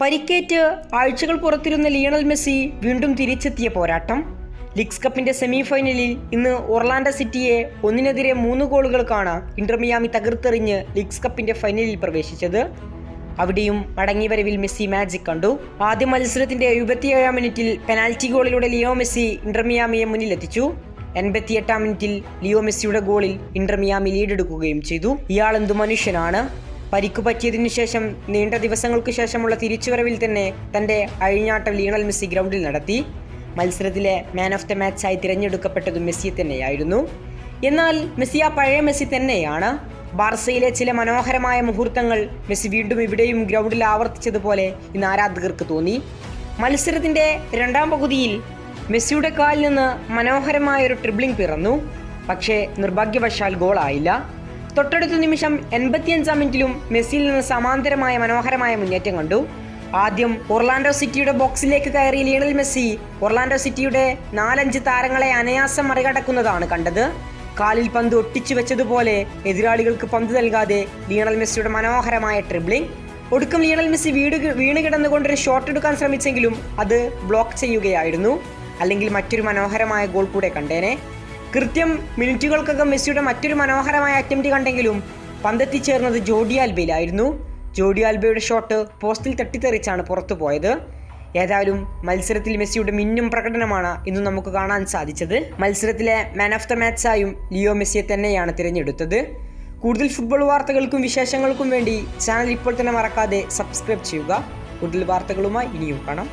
പരിക്കേറ്റ് ആഴ്ചകൾ പുറത്തിരുന്ന Lionel Messi വീണ്ടും തിരിച്ചെത്തിയ പോരാട്ടം. ലീഗ്സ് കപ്പിന്റെ സെമി ഫൈനലിൽ ഇന്ന് ഒർലാൻഡോ സിറ്റിയെ ഒന്നിനെതിരെ മൂന്ന് ഗോളുകൾക്കാണ് ഇന്റർമിയാമി തകർത്തെറിഞ്ഞ് ലീഗ്സ് കപ്പിന്റെ ഫൈനലിൽ പ്രവേശിച്ചത്. അവിടെയും മടങ്ങിവരവിൽ മെസ്സി മാജിക് കണ്ടു. ആദ്യ മത്സരത്തിന്റെ എഴുപത്തിയേഴാം മിനിറ്റിൽ പെനാൽറ്റി ഗോളിലൂടെ ലിയോ മെസ്സി ഇന്റർമിയാമിയെ മുന്നിലെത്തിച്ചു. എൺപത്തിയെട്ടാം മിനിറ്റിൽ ലിയോ മെസ്സിയുടെ ഗോളിൽ ഇന്റർമിയാമി ലീഡെടുക്കുകയും ചെയ്തു. ഇയാൾ എന്തു മനുഷ്യനാണ്? പരിക്കു പറ്റിയതിനു ശേഷം നീണ്ട ദിവസങ്ങൾക്കു ശേഷമുള്ള തിരിച്ചുവരവിൽ തന്നെ തന്റെ അഴിഞ്ഞാട്ടം ലീണൽ മെസ്സി ഗ്രൗണ്ടിൽ നടത്തി. മത്സരത്തിലെ മാൻ ഓഫ് ദ മാച്ചായി തിരഞ്ഞെടുക്കപ്പെട്ടത് മെസ്സി തന്നെയായിരുന്നു. എന്നാൽ മെസ്സി ആ പഴയ മെസ്സി തന്നെയാണ്. ബാർസയിലെ ചില മനോഹരമായ മുഹൂർത്തങ്ങൾ മെസ്സി വീണ്ടും ഇവിടെയും ഗ്രൗണ്ടിൽ ആവർത്തിച്ചതുപോലെ ഇന്ന് ആരാധകർക്ക് തോന്നി. മത്സരത്തിന്റെ രണ്ടാം പകുതിയിൽ മെസ്സിയുടെ കാലിൽ നിന്ന് മനോഹരമായ ഒരു ട്രിബ്ലിംഗ് പിറന്നു. പക്ഷേ നിർഭാഗ്യവശാൽ ഗോളായില്ല. തൊട്ടടുത്ത നിമിഷം എൺപത്തിയഞ്ചാം മിനിറ്റിലും മെസ്സിയിൽ നിന്ന് സമാന്തരമായ മനോഹരമായ മുന്നേറ്റം കണ്ടു. ആദ്യം ഒർലാൻഡോ സിറ്റിയുടെ ബോക്സിലേക്ക് കയറി ലിയണൽ മെസ്സി ഒർലാൻഡോ സിറ്റിയുടെ നാലഞ്ച് താരങ്ങളെ അനയാസം മറികടക്കുന്നതാണ് കണ്ടത്. കാലിൽ പന്ത് ഒട്ടിച്ചു വെച്ചതുപോലെ എതിരാളികൾക്ക് പന്ത് നൽകാതെ ലിയണൽ മെസ്സിയുടെ മനോഹരമായ ട്രിബ്ലിംഗ്. ഒടുക്കം ലിയണൽ മെസ്സി വീട് വീണ് കിടന്നുകൊണ്ടൊരു ഷോട്ട് എടുക്കാൻ ശ്രമിച്ചെങ്കിലും അത് ബ്ലോക്ക് ചെയ്യുകയായിരുന്നു. അല്ലെങ്കിൽ മറ്റൊരു മനോഹരമായ ഗോൾ കൂടെ കണ്ടേനെ. കൃത്യം മിനിറ്റുകൾക്കകം മെസ്സിയുടെ മറ്റൊരു മനോഹരമായ അറ്റംപ്റ്റ് കണ്ടെങ്കിലും പന്തെത്തിച്ചേർന്നത് ജോഡി ആൽബയിലായിരുന്നു. ജോഡി ആൽബയുടെ ഷോട്ട് പോസ്റ്റിൽ തട്ടിത്തെറിച്ചാണ് പുറത്തു പോയത്. ഏതായാലും മത്സരത്തിൽ മെസ്സിയുടെ മിന്നും പ്രകടനമാണ് ഇന്ന് നമുക്ക് കാണാൻ സാധിച്ചത്. മത്സരത്തിലെ മാൻ ഓഫ് ദ മാച്ചായും ലിയോ മെസ്സിയെ തന്നെയാണ് തിരഞ്ഞെടുത്തത്. കൂടുതൽ ഫുട്ബോൾ വാർത്തകൾക്കും വിശേഷങ്ങൾക്കും വേണ്ടി ചാനൽ ഇപ്പോൾ തന്നെ മറക്കാതെ സബ്സ്ക്രൈബ് ചെയ്യുക. കൂടുതൽ വാർത്തകളുമായി ഇനിയും കാണാം.